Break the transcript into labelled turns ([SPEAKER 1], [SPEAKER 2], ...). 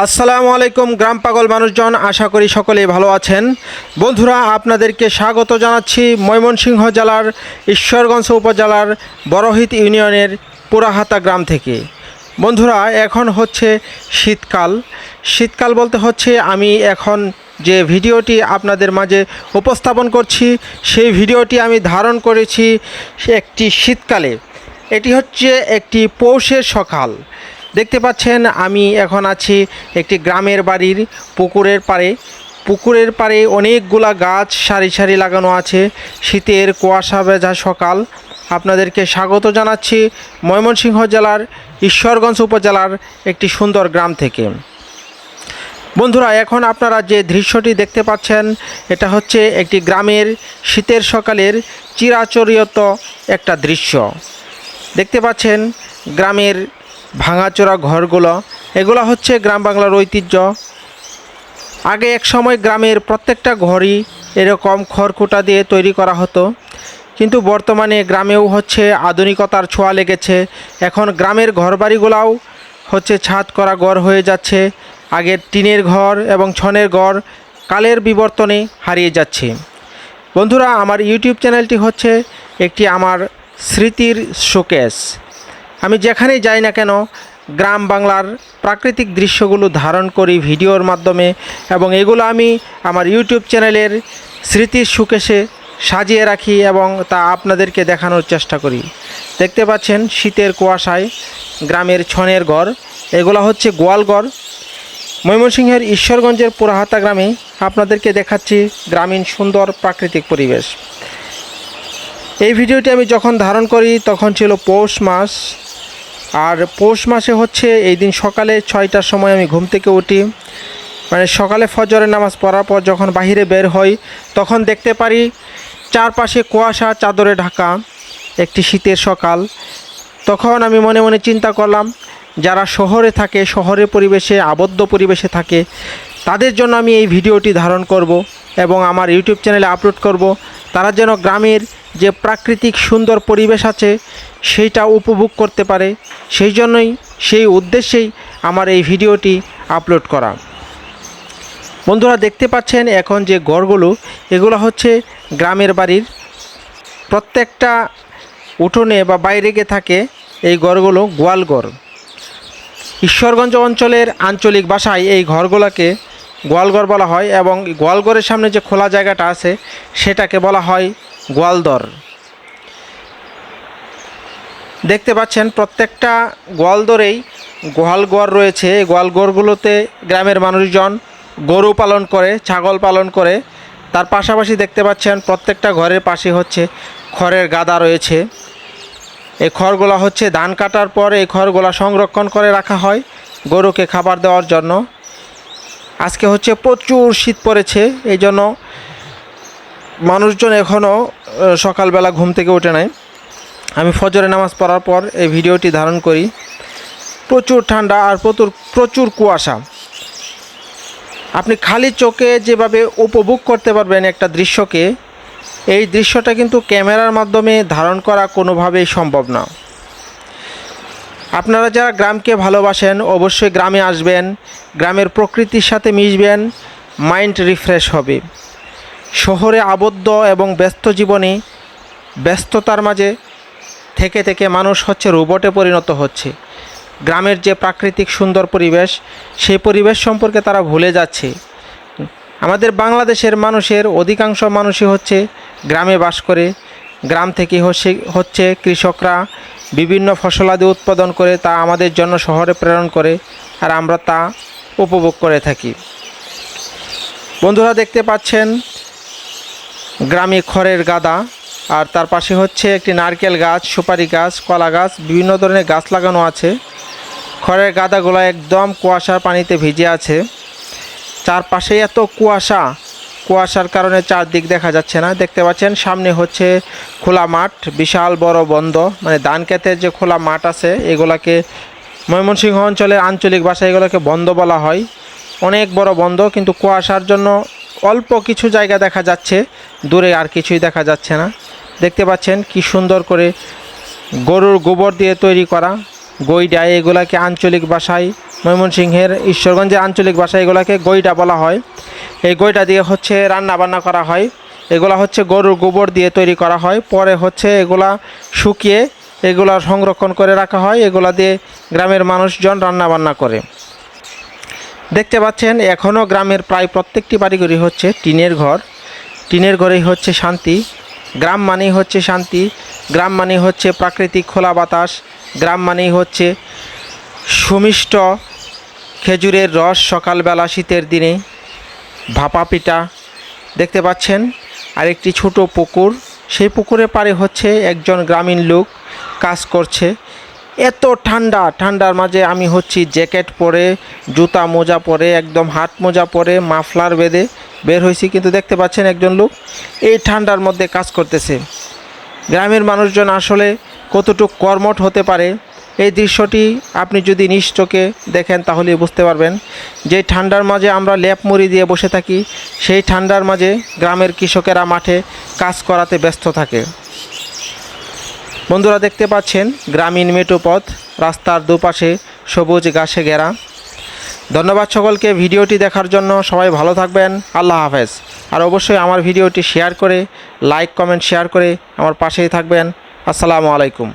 [SPEAKER 1] আসসালামু আলাইকুম, গ্রাম পাগল মানুষজন, আশা করি সকলেই ভালো আছেন। বন্ধুরা, আপনাদেরকে স্বাগত জানাচ্ছি ময়মনসিংহ জেলার ঈশ্বরগঞ্জ উপজেলার বড়হিত ইউনিয়নের পুরাহাতা গ্রাম থেকে। বন্ধুরা, এখন হচ্ছে শীতকাল। শীতকাল বলতে হচ্ছে, আমি এখন যে ভিডিওটি আপনাদের মাঝে উপস্থাপন করছি, সেই ভিডিওটি আমি ধারণ করেছি একটি শীতকালে। এটি হচ্ছে একটি পৌষের সকাল। দেখতে পাচ্ছেন, আমি এখন আছি একটি গ্রামের বাড়ির পুকুরের পাড়ে। পুকুরের পাড়ে অনেকগুলা গাছ সারি সারি লাগানো আছে। শীতের কুয়াশা ভেজা সকাল। আপনাদেরকে স্বাগত জানাচ্ছি ময়মনসিংহ জেলার ঈশ্বরগঞ্জ উপজেলার একটি সুন্দর গ্রাম থেকে। বন্ধুরা, এখন আপনারা যে দৃশ্যটি দেখতে পাচ্ছেন, এটা হচ্ছে একটি গ্রামের শীতের সকালের চিরাচরিত একটা দৃশ্য। দেখতে পাচ্ছেন, গ্রামের ভাঙাচোরা ঘরগুলো, এগুলো হচ্ছে গ্রাম বাংলার ঐতিহ্য। আগে এক সময় গ্রামের প্রত্যেকটা ঘরই এরকম খড়কুটা দিয়ে তৈরি করা হতো, কিন্তু বর্তমানে গ্রামেও হচ্ছে আধুনিকতার ছোঁয়া লেগেছে। এখন গ্রামের ঘরবাড়িগুলাও হচ্ছে ছাদ করা ঘর হয়ে যাচ্ছে, আগের টিনের ঘর এবং ছনের ঘর কালের বিবর্তনে হারিয়ে যাচ্ছে। বন্ধুরা, আমার ইউটিউব চ্যানেলটি হচ্ছে একটি আমার স্মৃতির শোকেস। আমি যেখানেই যাই না কেন, গ্রাম বাংলার প্রাকৃতিক দৃশ্যগুলো ধারণ করি ভিডিওর মাধ্যমে এবং এগুলো আমি আমার ইউটিউব চ্যানেলের স্মৃতির সুকেশে সাজিয়ে রাখি এবং তা আপনাদেরকে দেখানোর চেষ্টা করি। দেখতে পাচ্ছেন শীতের কুয়াশায় গ্রামের ছনের ঘর। এগুলো হচ্ছে গোয়ালঘর। ময়মনসিংহের ঈশ্বরগঞ্জের পুরাহাতা গ্রামে আপনাদেরকে দেখাচ্ছি গ্রামীণ সুন্দর প্রাকৃতিক পরিবেশ। এই ভিডিওটি আমি যখন ধারণ করি তখন ছিল পৌষ মাস। আর পৌষ মাসে হচ্ছে এই দিন সকালে ছয়টার সময় আমি ঘুম থেকে উঠি। মানে সকালে ফজরের নামাজ পড়ার পর যখন বাহিরে বের হই, তখন দেখতে পারি চারপাশে কুয়াশা, চাদরে ঢাকা, একটি শীতের সকাল। তখন আমি মনে মনে চিন্তা করলাম, যারা শহরে থাকে, শহরের পরিবেশে, আবদ্ধ পরিবেশে থাকে, তাদের জন্য আমি এই ভিডিওটি ধারণ করব এবং আমার ইউটিউব চ্যানেলে আপলোড করব। তারা যেন গ্রামের যে প্রাকৃতিক সুন্দর পরিবেশ আছে সেইটা উপভোগ করতে পারে, সেই জন্যই, সেই উদ্দেশ্যেই আমার এই ভিডিওটি আপলোড করা। বন্ধুরা দেখতে পাচ্ছেন এখন যে গড়গুলো এগুলো হচ্ছে গ্রামের বাড়ির। প্রত্যেকটা উঠোনে বা বাইরে গিয়ে থাকে এই ঘরগুলো গোয়ালঘর ঈশ্বরগঞ্জ অঞ্চলের আঞ্চলিক ভাষায় এই ঘরগুলোকে গোয়ালঘর বলা হয় এবং গোয়ালঘরের সামনে যে খোলা জায়গাটা আছে, সেটাকে বলা হয় গোয়ালদর। দেখতে পাচ্ছেন প্রত্যেকটা গোয়ালদরেই গোয়ালঘর রয়েছে। এই গোয়ালঘরগুলোতে গ্রামের মানুষজন গরু পালন করে, ছাগল পালন করে। তার পাশাপাশি দেখতে পাচ্ছেন প্রত্যেকটা ঘরের পাশে হচ্ছে খড়ের গাদা রয়েছে। এই খড়গুলো হচ্ছে ধান কাটার পর এই খড়গুলো সংরক্ষণ করে রাখা হয় গরুকে খাবার দেওয়ার জন্য। আজকে হচ্ছে প্রচুর শীত পড়েছে এই জন্য মানুষজন এখনও সকালবেলা ঘুম থেকে ওঠে নাই। আমি ফজরে নামাজ পড়ার পর এই ভিডিওটি ধারণ করি। প্রচুর ঠান্ডা আর প্রচুর প্রচুর কুয়াশা। আপনি খালি চোখে যেভাবে উপভোগ করতে পারবেন একটা দৃশ্যকে, এই দৃশ্যটা কিন্তু ক্যামেরার মাধ্যমে ধারণ করা কোনোভাবেই সম্ভব না। আপনারা যারা গ্রামকে ভালোবাসেন, অবশ্যই গ্রামে আসবেন, গ্রামের প্রকৃতির সাথে মিশবেন, মাইন্ড রিফ্রেশ হবে। শহরে আবদ্ধ এবং ব্যস্ত জীবনে ব্যস্ততার মাঝে থেকে থেকে মানুষ হচ্ছে রোবটে পরিণত হচ্ছে। গ্রামের যে প্রাকৃতিক সুন্দর পরিবেশ, সেই পরিবেশ সম্পর্কে তারা ভুলে যাচ্ছে। আমাদের বাংলাদেশের মানুষের অধিকাংশ মানুষই হচ্ছে গ্রামে বাস করে। গ্রাম থেকে হচ্ছে কৃষকরা বিভিন্ন ফসলাদি উৎপাদন করে, তা আমাদের জন্য শহরে প্রেরণ করে আর আমরা তা উপভোগ করে থাকি। বন্ধুরা দেখতে পাচ্ছেন গ্রামে খড়ের গাদা, আর তার পাশে হচ্ছে একটি নারকেল গাছ, সুপারি গাছ, কলা গাছ, বিভিন্ন ধরনের গাছ লাগানো আছে। খড়ের গাদাগুলো একদম কুয়াশার পানিতে ভিজে আছে। চারপাশে এত কুয়াশা, কুয়াশার কারণে চারদিক দেখা যাচ্ছে না। দেখতে পাচ্ছেন, সামনে হচ্ছে খোলা মাঠ, বিশাল বড় বন্ধ। মানে ধান যে খোলা মাঠ আছে, এগুলাকে ময়মনসিংহ অঞ্চলের আঞ্চলিক ভাষায় এগুলোকে বন্ধ বলা হয়। অনেক বড় বন্ধ, কিন্তু কুয়াশার জন্য অল্প কিছু জায়গা দেখা যাচ্ছে, দূরে আর কিছুই দেখা যাচ্ছে না। দেখতে পাচ্ছেন কি সুন্দর করে গরুর গোবর দিয়ে তৈরি করা। গইডা এগুলাকে আঞ্চলিক ভাষায় ময়মনসিংহের ঈশ্বরগঞ্জের আঞ্চলিক ভাষায় এগুলাকে গইডা বলা হয়। এই গইটা দিয়ে হচ্ছে রান্না বান্না করা হয়। এগুলা হচ্ছে গরুর গোবর দিয়ে তৈরি করা হয়। পরে হচ্ছে এগুলা শুকিয়ে এগুলা সংরক্ষণ করে রাখা হয়। এগুলা দিয়ে গ্রামের মানুষজন রান্না বান্না করে। দেখতে পাচ্ছেন এখনও গ্রামের প্রায় প্রত্যেকটি বাড়িঘরই হচ্ছে টিনের ঘর। টিনের ঘরেই হচ্ছে শান্তি। গ্রাম মানেই হচ্ছে শান্তি। গ্রাম মানেই হচ্ছে প্রাকৃতিক খোলা বাতাস। গ্রাম মানেই হচ্ছে সুমিষ্ট খেজুরের রস সকালবেলা শীতের দিনে। ভাপা পিঠা, দেখতে পাচ্ছেন, আরেকটি ছোট পুকুর। সেই পুকুরের পাড়ে হচ্ছে একজন গ্রামীণ লোক কাজ করছে। এত ঠান্ডা, ঠান্ডার মাঝে আমি হচ্ছি জ্যাকেট পরে, জুতা মোজা পরে, একদম হাত মোজা পরে, মাফলার বেঁধে বের হয়েছি। কিন্তু দেখতে পাচ্ছেন একজন লোক এই ঠান্ডার মধ্যে কাজ করতেছে। গ্রামের মানুষজন আসলে কতটুকু কর্মঠ হতে পারে, এই দৃশ্যটি আপনি যদি নিজ চোখে দেখেন তাহলে বুঝতে পারবেন যে ঠান্ডার মাঝে আমরা ল্যাপ মুড়ি দিয়ে বসে থাকি, সেই ঠান্ডার মাঝে গ্রামের কৃষকেরা মাঠে কাজ করাতে ব্যস্ত থাকে। বন্ধুরা দেখতে পাচ্ছেন, গ্রামীণ মেটো পথ, রাস্তার দুপাশে সবুজ গাছে ঘেরা। ধন্যবাদ সকলকে ভিডিওটি দেখার জন্য, সবাই ভালো থাকবেন, আল্লাহ হাফেজ। আর অবশ্যই আমার ভিডিওটি শেয়ার করে, লাইক, কমেন্ট, শেয়ার করে আমার পাশেই থাকবেন। আসসালামু আলাইকুম।